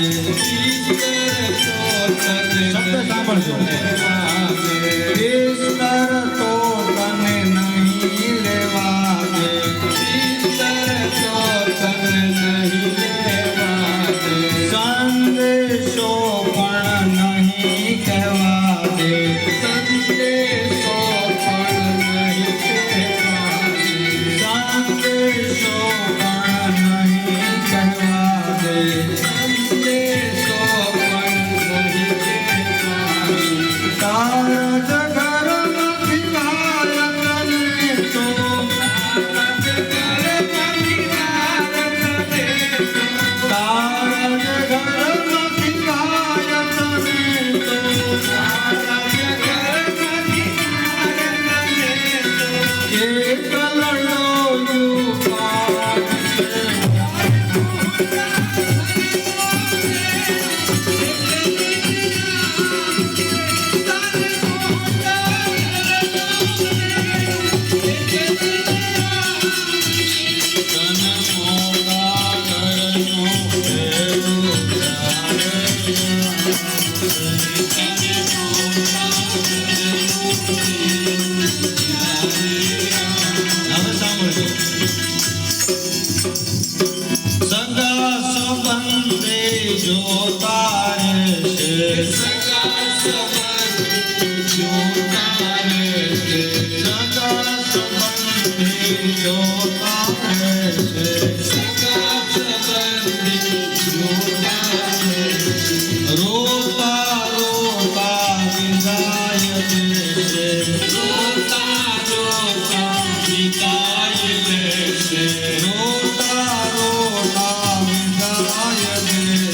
શબ્દ સાંભળજો. સગા સંબંધે જોતા રહેશે સગા સંબંધે જોતા રહેશે સગા સંબંધે જોતા રહેશે સગા સંબંધે જોતા રહેશે Yeah.